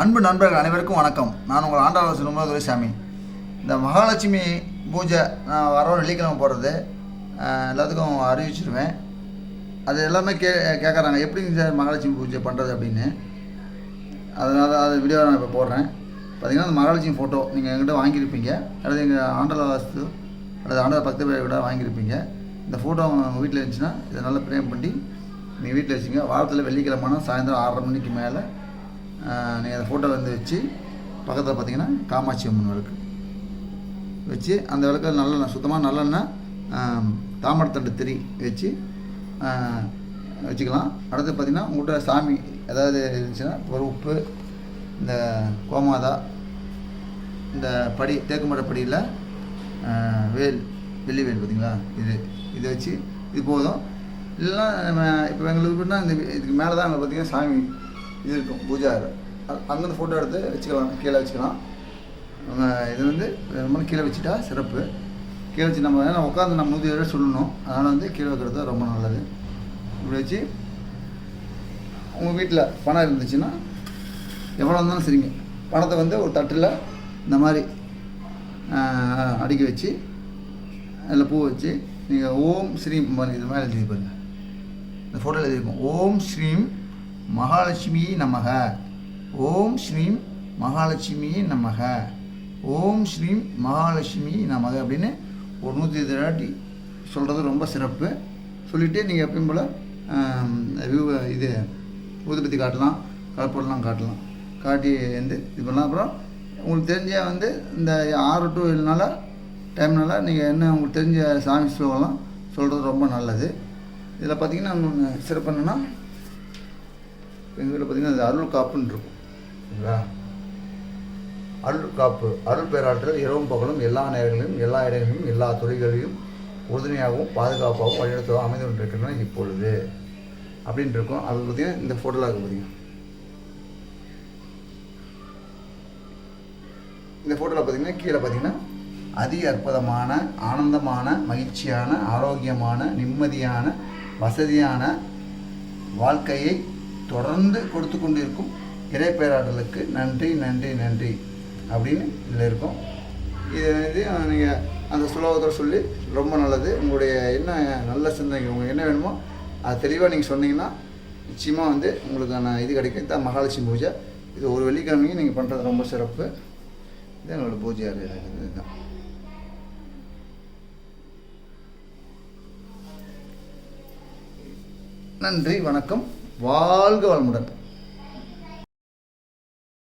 அன்பு நண்பர்கள் அனைவருக்கும் வணக்கம். நான் உங்கள் ஆண்டாளர் சிறுமுக துரைசாமி இந்த மகாலட்சுமி பூஜை நான் வர வெள்ளிக்கிழமை போடுறது எல்லாத்துக்கும் அறிவிச்சிருவேன். அது எல்லாமே கே கேட்குறாங்க எப்படிங்க சார் மகாலட்சுமி பூஜை பண்ணுறது அப்படின்னு? அதனால் அது வீடியோ நான் இப்போ போடுறேன். பார்த்தீங்கன்னா அந்த மகாலட்சுமி ஃபோட்டோ நீங்கள் எங்கிட்ட வாங்கியிருப்பீங்க. அல்லது எங்கள் ஆண்டல வாஸ்து அல்லது ஆண்டல பக்த பேர் கூட வாங்கியிருப்பீங்க. இந்த ஃபோட்டோ உங்கள் வீட்டில் இருந்துச்சுன்னா இதை நல்லா ப்ரேம் பண்ணி நீங்கள் வீட்டில் வச்சுங்க. வாரத்தில் வெள்ளிக்கிழமைனா சாயந்தரம் ஆறரை மணிக்கு மேலே நீங்கள் அந்த ஃபோட்டோ வந்து வச்சு பக்கத்தில் பார்த்தீங்கன்னா காமாட்சி அம்மன் விளக்கு வச்சு அந்த விளக்கு நல்லெண்ணெய் சுத்தமாக நல்லெண்ணெய் தாமரத்தண்டு திரி வச்சு வச்சுக்கலாம். அடுத்து பார்த்திங்கன்னா உங்கள்கிட்ட சாமி ஏதாவது இருந்துச்சுன்னா ஒரு உப்பு இந்த கோமாதா இந்த படி தேக்குமர படியில் வேல் வெள்ளி வேல் பார்த்தீங்களா இது இது வச்சு இது போதும். இல்லைன்னா நம்ம இப்போ எங்களுக்கு இந்த இதுக்கு மேலே தான் அங்கே பார்த்தீங்கன்னா சாமி இது இருக்கும் பூஜா அங்கேருந்து ஃபோட்டோ எடுத்து வச்சுக்கலாம் கீழே வச்சுக்கலாம். நம்ம இது வந்து ரொம்ப கீழே வச்சுட்டா சிறப்பு. கீழே வச்சு நம்ம ஏன்னா உட்காந்து நம்ம நூற்றி ஏழு சொல்லணும். அதனால் வந்து கீழே வைக்கிறது ரொம்ப நல்லது. இப்படி வச்சு உங்கள் வீட்டில் பணம் இருந்துச்சுன்னா எவ்வளோ இருந்தாலும் சரிங்க. பணத்தை வந்து ஒரு தட்டில் இந்த மாதிரி அடுக்கி வச்சு அதில் பூ வச்சு நீங்கள் ஓம் ஸ்ரீம் மாதிரி இது மேலே எழுதி பாருங்கள் இந்த ஃபோட்டோவில் எழுதியிருக்கோம். ஓம் ஸ்ரீம் மகாலட்சுமி நமக. ஓம் ஸ்ரீம் மகாலட்சுமியை நமக. ஓம் ஸ்ரீம் மகாலட்சுமி நமக அப்படின்னு ஒரு நூற்றி இருபது சொல்கிறது ரொம்ப சிறப்பு. சொல்லிவிட்டு நீங்கள் எப்பயும் போல் வியூ இது ஊதுபத்தி காட்டலாம் கலப்படலாம் காட்டலாம். காட்டி வந்து இது பண்ணலாம். அப்புறம் உங்களுக்கு தெரிஞ்ச வந்து இந்த ஆறு டு ஏழு நாளாக டைம்னால நீங்கள் என்ன உங்களுக்கு தெரிஞ்ச சாமி ஸ்லோகம்லாம் சொல்கிறது ரொம்ப நல்லது. இதில் பார்த்தீங்கன்னா சிறப்பு என்னென்னா எங்கள் வீட்டில் பார்த்தீங்கன்னா அது அருள் காப்புன்னு இருக்கும். சரிங்களா அருள் காப்பு அருள் பேராற்றல் இரவும் பகலும் எல்லா நேரங்களிலும் எல்லா இடங்களிலும் எல்லா துறைகளிலும் உறுதுணையாகவும் பாதுகாப்பாகவும் வழிநடத்தவும் அமைந்து கொண்டிருக்கின்றன இப்பொழுது. அப்படின்னு இருக்கும். அது பார்த்தீங்கன்னா இந்த ஃபோட்டோவில் இருக்குது பார்த்தீங்கன்னா இந்த ஃபோட்டோவில் பார்த்தீங்கன்னா கீழே பார்த்தீங்கன்னா அதி அற்புதமான ஆனந்தமான மகிழ்ச்சியான ஆரோக்கியமான நிம்மதியான வசதியான வாழ்க்கையை தொடர்ந்து கொடுத்து கொண்டிருக்கும் இறைப்பேராடலுக்கு நன்றி நன்றி நன்றி அப்படின்னு இதில் இருக்கும். இது இது நீங்கள் அந்த சுலோகத்தை சொல்லி ரொம்ப நல்லது. உங்களுடைய என்ன நல்ல சிந்தனை உங்களுக்கு என்ன வேணுமோ அது தெளிவாக நீங்கள் சொன்னீங்கன்னா நிச்சயமாக வந்து உங்களுக்கான இது கிடைக்கும். இதுதான் மகாலட்சுமி பூஜை. இது ஒரு வெள்ளிக்கிழமையும் நீங்கள் பண்ணுறது ரொம்ப சிறப்பு. இது எங்களோட பூஜை அறை இதுதான் நன்றி வணக்கம். வாழ்க வளமுடன்.